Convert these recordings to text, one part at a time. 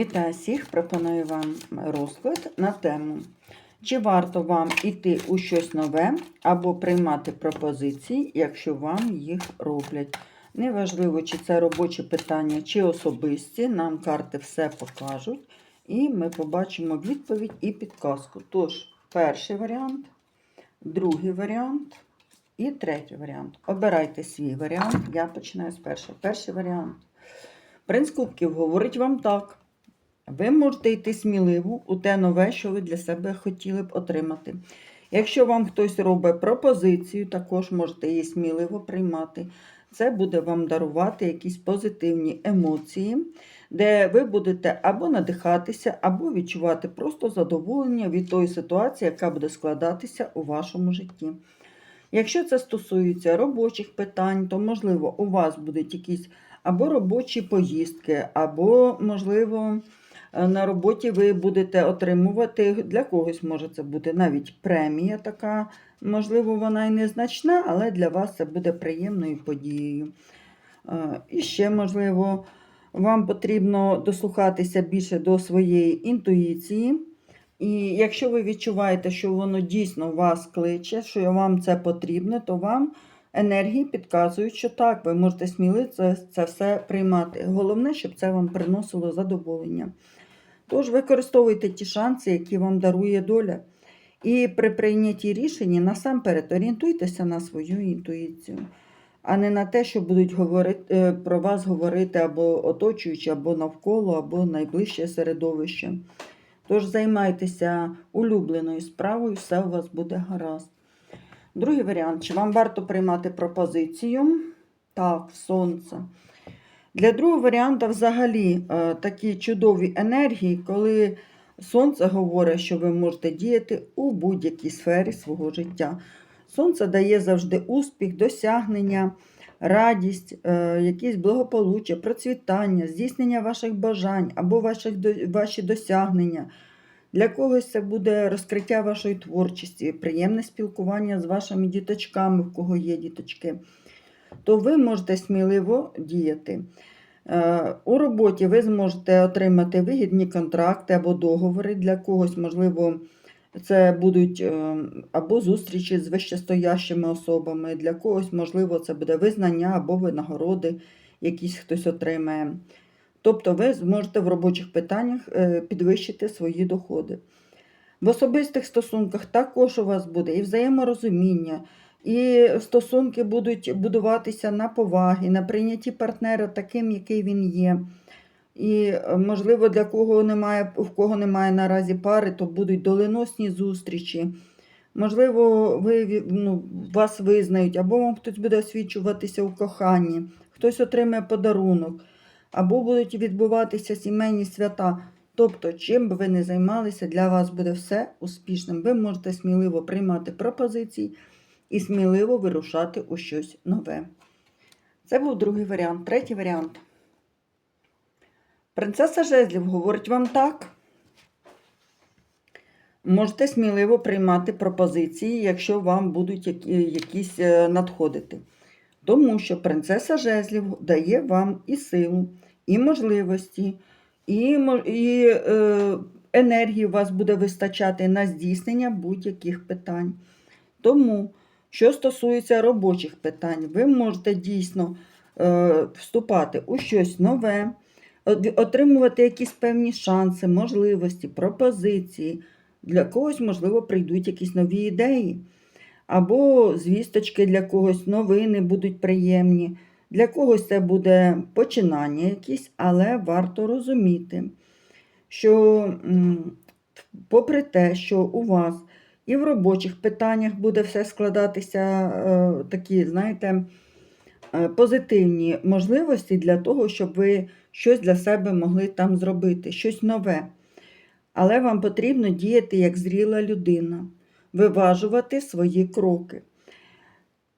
Вітаю всіх! Пропоную вам розклад на тему. Чи варто вам іти у щось нове або приймати пропозиції, якщо вам їх роблять? Неважливо, чи це робочі питання, чи особисті, нам карти все покажуть. І ми побачимо відповідь і підказку. Тож, перший варіант, другий варіант і третій варіант. Обирайте свій варіант. Я починаю з першого. Перший варіант. Принц Кубків говорить вам так. Ви можете йти сміливо у те нове, що ви для себе хотіли б отримати. Якщо вам хтось робить пропозицію, також можете її сміливо приймати. Це буде вам дарувати якісь позитивні емоції, де ви будете або надихатися, або відчувати просто задоволення від тої ситуації, яка буде складатися у вашому житті. Якщо це стосується робочих питань, то, можливо, у вас будуть якісь або робочі поїздки, або, можливо, на роботі ви будете отримувати, для когось може це бути навіть премія така, можливо, вона і незначна, але для вас це буде приємною подією. Е, І ще, можливо, вам потрібно дослухатися більше до своєї інтуїції. І якщо ви відчуваєте, що воно дійсно вас кличе, що вам це потрібно, то вам енергії підказують, що так, ви можете сміливо це, це все приймати. Головне, щоб це вам приносило задоволення. Тож використовуйте ті шанси, які вам дарує доля. І при прийнятті рішення насамперед орієнтуйтеся на свою інтуїцію, а не на те, що будуть говорити, е, про вас говорити або оточуючи, або навколо, або найближче середовище. Тож займайтеся улюбленою справою, все у вас буде гаразд. Другий варіант. Чи вам варто приймати пропозицію? Так, сонце. Для другого варіанта взагалі е, такі чудові енергії, коли сонце говорить, що ви можете діяти у будь-якій сфері свого життя. Сонце дає завжди успіх, досягнення, радість, е, якісь благополуччя, процвітання, здійснення ваших бажань або ваших, ваші досягнення. Для когось це буде розкриття вашої творчості, приємне спілкування з вашими діточками, в кого є діточки. То ви можете сміливо діяти. Е, У роботі ви зможете отримати вигідні контракти або договори. Для когось, можливо, це будуть е, або зустрічі з вищестоящими особами, для когось, можливо, це буде визнання або винагороди, якісь хтось отримає. Тобто ви зможете в робочих питаннях е, підвищити свої доходи. В особистих стосунках також у вас буде і взаєморозуміння, і стосунки будуть будуватися на повагі, на прийнятті партнера таким, який він є. І, е, можливо, для кого немає, в кого немає наразі пари, то будуть доленосні зустрічі. Можливо, ви, ну, вас визнають, або вам хтось буде освічуватися у коханні, хтось отримає подарунок, або будуть відбуватися сімейні свята. Тобто, чим би ви не займалися, для вас буде все успішним. Ви можете сміливо приймати пропозиції і сміливо вирушати у щось нове. Це був другий варіант. Третій варіант. Принцеса Жезлів говорить вам так. Можете сміливо приймати пропозиції, якщо вам будуть якісь е, надходити. Тому що принцеса Жезлів дає вам і силу, і можливості, і, і е, енергії у вас буде вистачати на здійснення будь-яких питань. Тому, що стосується робочих питань, ви можете дійсно е, вступати у щось нове, отримувати якісь певні шанси, можливості, пропозиції. Для когось, можливо, прийдуть якісь нові ідеї. Або звісточки для когось, новини будуть приємні. Для когось це буде починання якісь, але варто розуміти, що, попри те, що у вас і в робочих питаннях буде все складатися е, такі, знаєте, е, позитивні можливості для того, щоб ви щось для себе могли там зробити, щось нове. Але вам потрібно діяти як зріла людина, виважувати свої кроки.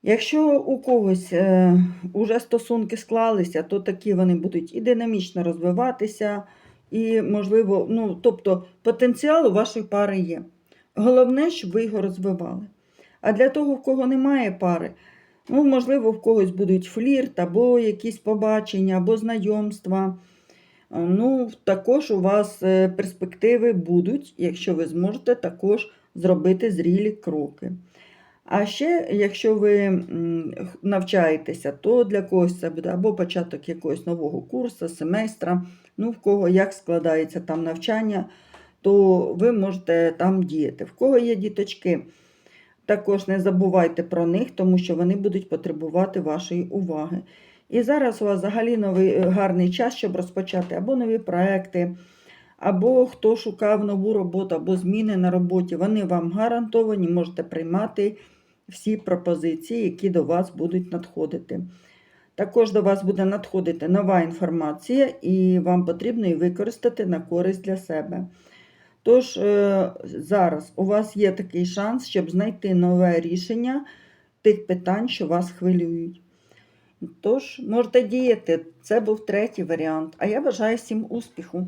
Якщо у когось е, уже стосунки склалися, то такі вони будуть і динамічно розвиватися, і, можливо, ну, тобто потенціал у вашої пари є. Головне, щоб ви його розвивали. А для того, в кого немає пари, ну, можливо, в когось будуть флірт, або якісь побачення, або знайомства. Ну, також у вас е, перспективи будуть, якщо ви зможете також зробити зрілі кроки. А ще, якщо ви навчаєтеся, то для когось це буде або початок якогось нового курсу, семестра, ну, в кого як складається там навчання, то ви можете там діяти. В кого є діточки, також не забувайте про них, тому що вони будуть потребувати вашої уваги. І зараз у вас взагалі новий е, гарний час, щоб розпочати або нові проекти, або хто шукав нову роботу, або зміни на роботі. Вони вам гарантовані, можете приймати всі пропозиції, які до вас будуть надходити. Також до вас буде надходити нова інформація, і вам потрібно її використати на користь для себе. Тож е, зараз у вас є такий шанс, щоб знайти нове рішення тих питань, що вас хвилюють. Тож, можете діяти. Це був третій варіант. А я бажаю всім успіху.